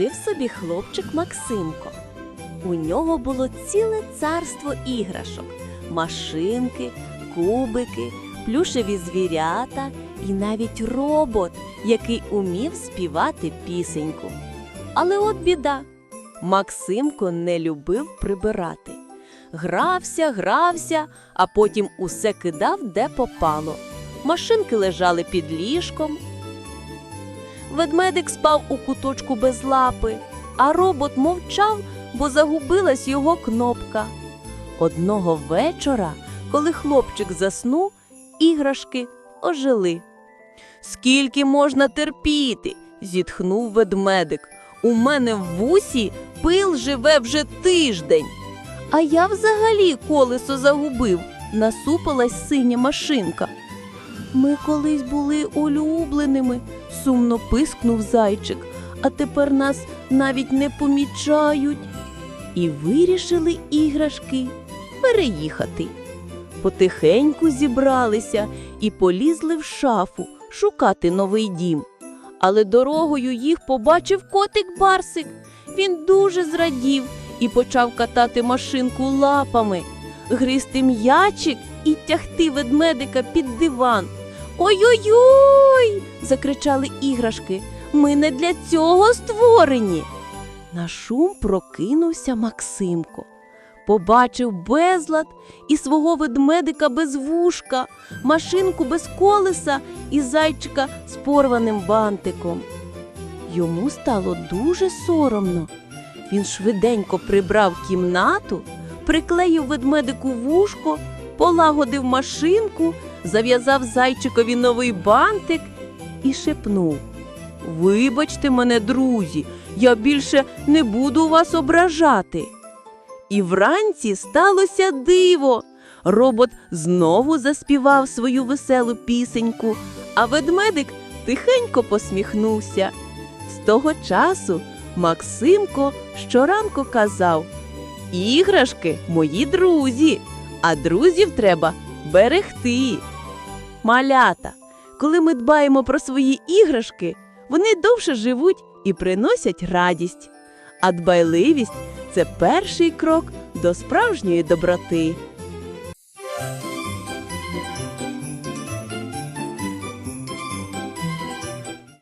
Жив собі хлопчик Максимко. У нього було ціле царство іграшок, машинки, кубики, плюшеві звірята і навіть робот, який умів співати пісеньку. Але от біда. Максимко не любив прибирати. Грався, грався, а потім усе кидав, де попало. Машинки лежали під ліжком. Ведмедик спав у куточку без лапи, а робот мовчав, бо загубилась його кнопка. Одного вечора, коли хлопчик заснув, іграшки ожили. Скільки можна терпіти? зітхнув ведмедик. У мене в вусі пил живе вже тиждень. А я взагалі колесо загубив, насупилась синя машинка. Ми колись були улюбленими, сумно пискнув зайчик, а тепер нас навіть не помічають. І вирішили іграшки переїхати. Потихеньку зібралися і полізли в шафу шукати новий дім. Але дорогою їх побачив котик Барсик. Він дуже зрадів і почав катати машинку лапами, гризти м'ячик і тягти ведмедика під диван. Ой-ой-ой! закричали іграшки. Ми не для цього створені. На шум прокинувся Максимко. Побачив безлад і свого ведмедика без вушка, машинку без колеса і зайчика з порваним бантиком. Йому стало дуже соромно. Він швиденько прибрав кімнату, приклеїв ведмедику вушко, полагодив машинку, зав'язав зайчикові новий бантик і шепнув: Вибачте мене, друзі, я більше не буду вас ображати. І вранці сталося диво. Робот знову заспівав свою веселу пісеньку, а ведмедик тихенько посміхнувся. З того часу Максимко щоранку казав: Іграшки мої друзі, а друзів треба берегти. Малята, коли ми дбаємо про свої іграшки, вони довше живуть і приносять радість. А дбайливість це перший крок до справжньої доброти.